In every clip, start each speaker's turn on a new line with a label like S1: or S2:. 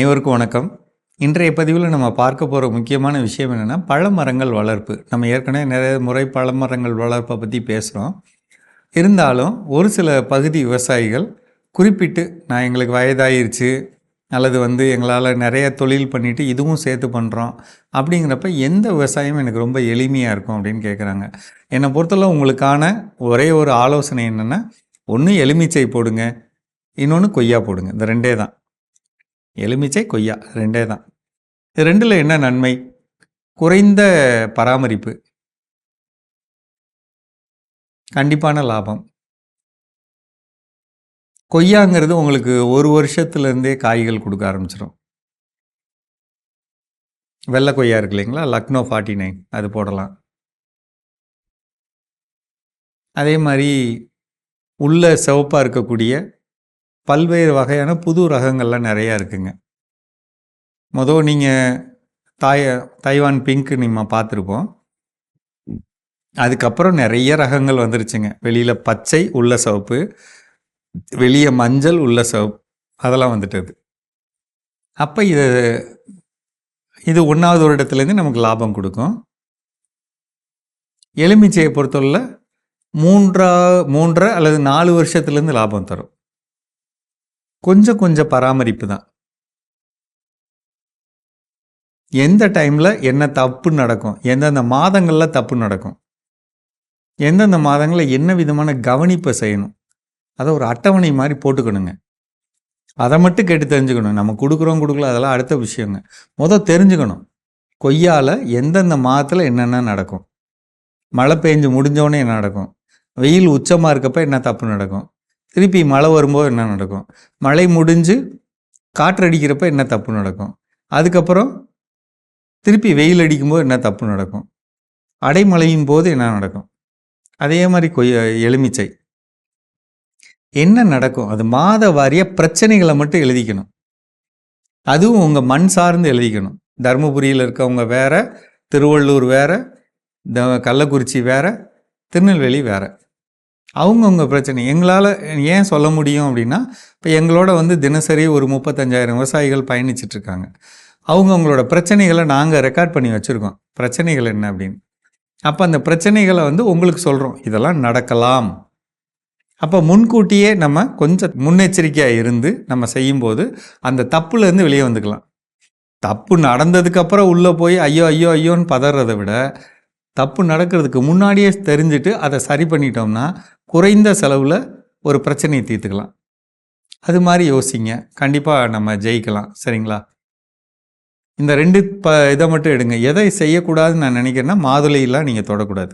S1: அனைவருக்கும் வணக்கம். இன்றைய பதிவில் நம்ம பார்க்க போகிற முக்கியமான விஷயம் என்னென்னா பழமரங்கள் வளர்ப்பு. நம்ம ஏற்கனவே நிறைய முறை பழமரங்கள் வளர்ப்பை பற்றி பேசுகிறோம் இருந்தாலும் ஒரு சில பகுதி விவசாயிகள் குறிப்பிட்டு நான் எங்களுக்கு வயதாயிருச்சு அல்லது வந்து எங்களால் நிறைய தொழில் பண்ணிவிட்டு இதுவும் சேர்த்து பண்ணுறோம் அப்படிங்கிறப்ப எந்த விவசாயம் எனக்கு ரொம்ப எளிமையாக இருக்கும் அப்படின்னு கேட்குறாங்க என்னை பொறுத்தளவு உங்களுக்கான ஒரே ஒரு ஆலோசனை என்னென்னா ஒன்று எலுமிச்சை போடுங்க இன்னொன்று கொய்யா போடுங்க. இந்த ரெண்டே தான். எலுமிச்சை கொய்யா ரெண்டே தான். இது ரெண்டில் என்ன நன்மை? குறைந்த பராமரிப்பு. கண்டிப்பான லாபம். கொய்யாங்கிறது உங்களுக்கு ஒரு வருஷத்துலேருந்தே காய்கள் கொடுக்க ஆரம்பிச்சிடும் வெள்ளை கொய்யா இருக்கு இல்லைங்களா? லக்னோ ஃபார்ட்டி நைன் அது போடலாம். அதே மாதிரி உள்ள சிவப்பாக இருக்கக்கூடிய பல்வேறு வகையான புது ரகங்கள்லாம் நிறையா இருக்குங்க. மொதல் நீங்கள் தாய தைவான் பிங்க்கு நம்ம பார்த்துருப்போம். அதுக்கப்புறம் நிறைய ரகங்கள் வந்துருச்சுங்க. வெளியில் பச்சை உள்ள சவப்பு வெளியே மஞ்சள் உள்ள சவப்பு அதெல்லாம் வந்துட்டது. அப்போ இது இது ஒன்றாவது வருடத்துலேருந்து நமக்கு லாபம் கொடுக்கும். எலுமிச்சையை பொறுத்தவரையில் மூன்றா மூன்றரை அல்லது நாலு வருஷத்துலேருந்து லாபம் தரும். கொஞ்சம் கொஞ்சம் பராமரிப்பு தான். எந்த டைமில் என்ன தப்பு நடக்கும்? எந்தெந்த மாதங்களில் தப்பு நடக்கும்? எந்தெந்த மாதங்களில் என்ன விதமான கவனிப்பை செய்யணும்? அதை ஒரு அட்டவணை மாதிரி போட்டுக்கணுங்க. அதை மட்டும் கேட்டு தெரிஞ்சுக்கணும். நம்ம கொடுக்குறோம் கொடுக்கல அதெல்லாம் அடுத்த விஷயங்க. முதல் தெரிஞ்சுக்கணும். கொய்யால் எந்தெந்த மாதத்தில் என்னென்ன நடக்கும்? மழை பெஞ்சு முடிஞ்சோடனே என்ன நடக்கும்? வெயில் உச்சமாக இருக்கப்ப என்ன தப்பு நடக்கும்? திருப்பி மழை வரும்போது என்ன நடக்கும்? மழை முடிஞ்சு காற்றடிக்கிறப்ப என்ன தப்பு நடக்கும்? அதுக்கப்புறம் திருப்பி வெயில் அடிக்கும்போது என்ன தப்பு நடக்கும்? அடைமழையின் போது என்ன நடக்கும்? அதே மாதிரி கொய்ய எலுமிச்சை. என்ன நடக்கும்? அது மாத வாரிய பிரச்சனைகளை மட்டும் எழுதிக்கணும். அதுவும் உங்கள் மண் சார்ந்து எழுதிக்கணும். தருமபுரியில் இருக்கவங்க வேற திருவள்ளூர் வேற த கள்ளக்குறிச்சி வேற திருநெல்வேலி வேற. அவங்கவுங்க பிரச்சனை. எங்களால் ஏன் சொல்ல முடியும் அப்படின்னா இப்போ எங்களோட வந்து தினசரி ஒரு முப்பத்தஞ்சாயிரம் விவசாயிகள் பயணிச்சிட்ருக்காங்க அவங்கவுங்களோட பிரச்சனைகளை நாங்கள் ரெக்கார்ட் பண்ணி வச்சுருக்கோம். பிரச்சனைகள் என்ன அப்படின்னு. அப்போ அந்த பிரச்சனைகளை வந்து உங்களுக்கு சொல்கிறோம் இதெல்லாம் நடக்கலாம். அப்போ முன்கூட்டியே நம்ம கொஞ்சம் முன்னெச்சரிக்கையாக இருந்து நம்ம செய்யும்போது அந்த தப்புலேருந்து வெளியே வந்துக்கலாம். தப்பு நடந்ததுக்கப்புறம் உள்ளே போய் ஐயோ ஐயோ ஐயோன்னு பதறதை விட தப்பு நடக்கிறதுக்கு முன்னாடியே தெரிஞ்சுட்டு அதை சரி பண்ணிட்டோம்னா குறைந்த செலவில் ஒரு பிரச்சனையை தீர்த்துக்கலாம். அது மாதிரி யோசிங்க. கண்டிப்பாக நம்ம ஜெயிக்கலாம். சரிங்களா? இந்த ரெண்டு ப இதை மட்டும் எடுங்க. எதை செய்யக்கூடாதுன்னு நான் நினைக்கிறேன்னா மாதுளையெல்லாம் நீங்கள் தொடக்கூடாது.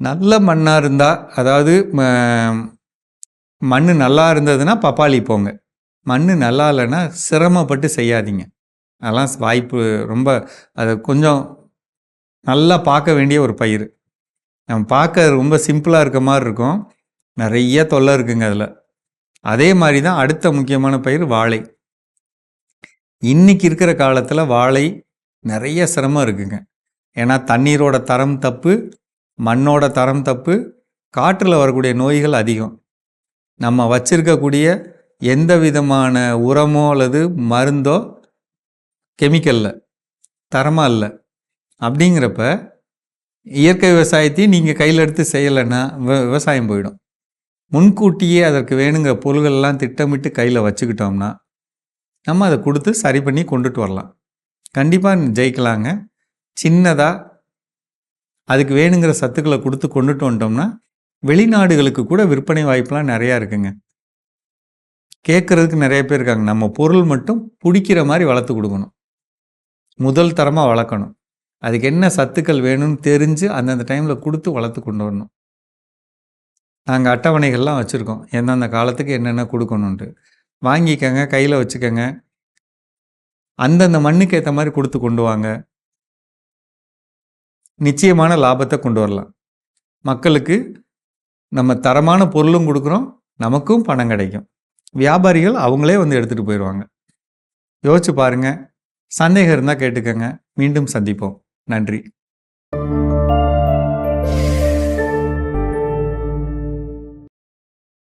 S1: நல்ல மண்ணாக இருந்தால் அதாவது மண் நல்லா இருந்ததுன்னா பப்பாளி போங்க. மண் நல்லா இல்லைன்னா சிரமப்பட்டு செய்யாதீங்க. அதெல்லாம் வாய்ப்பு ரொம்ப அது கொஞ்சம் நல்லா பார்க்க வேண்டிய ஒரு பயிர் நம்ம பார்க்க ரொம்ப சிம்பிளாக இருக்க மாதிரி இருக்கும். நிறைய தொல்லை இருக்குங்க அதில். அதே மாதிரி தான் அடுத்த முக்கியமான பயிர் வாழை. இன்னைக்கு இருக்கிற காலத்தில் வாழை நிறைய சிரமம் இருக்குங்க. ஏன்னா தண்ணீரோட தரம் தப்பு மண்ணோட தரம் தப்பு காற்றில் வரக்கூடிய நோய்கள் அதிகம். நம்ம வச்சிருக்கக்கூடிய எந்த விதமான உரமோ அல்லது மருந்தோ கெமிக்கலில் தரமாக இல்லை. அப்படிங்கிறப்ப இயற்கை விவசாயத்தையும் நீங்கள் கையில் எடுத்து செய்யலைன்னா விவ விவசாயம் போயிடும். முன்கூட்டியே அதற்கு வேணுங்கிற பொருள்கள்லாம் திட்டமிட்டு கையில் வச்சுக்கிட்டோம்னா நம்ம அதை கொடுத்து சரி பண்ணி கொண்டுட்டு வரலாம். கண்டிப்பாக ஜெயிக்கலாங்க. சின்னதாக அதுக்கு வேணுங்கிற சத்துக்களை கொடுத்து கொண்டுட்டு வந்துட்டோம்னா வெளிநாடுகளுக்கு கூட விற்பனை வாய்ப்புலாம் நிறையா இருக்குங்க. கேட்குறதுக்கு நிறைய பேர் இருக்காங்க. நம்ம பொருள் மட்டும் பிடிக்கிற மாதிரி வளர்த்து கொடுக்கணும். முதல் தரமாக வளர்க்கணும். அதுக்கு என்ன சத்துக்கள் வேணும்னு தெரிஞ்சு அந்தந்த டைமில் கொடுத்து வளர்த்து கொண்டு வரணும். நாங்கள் அட்டவணைகள்லாம் வச்சுருக்கோம். எந்தெந்த காலத்துக்கு என்னென்ன கொடுக்கணுன்ட்டு வாங்கிக்கங்க கையில் வச்சுக்கோங்க. அந்தந்த மண்ணுக்கு ஏற்ற மாதிரி கொடுத்து கொண்டு வாங்க. நிச்சயமான லாபத்தை கொண்டு வரலாம். மக்களுக்கு நம்ம தரமான பொருளும் கொடுக்குறோம். நமக்கும் பணம் கிடைக்கும். வியாபாரிகள் அவங்களே வந்து எடுத்துகிட்டு போயிடுவாங்க யோசிச்சு பாருங்கள் சந்தேகம் இருந்தால் கேட்டுக்கோங்க. மீண்டும் சந்திப்போம். நன்றி.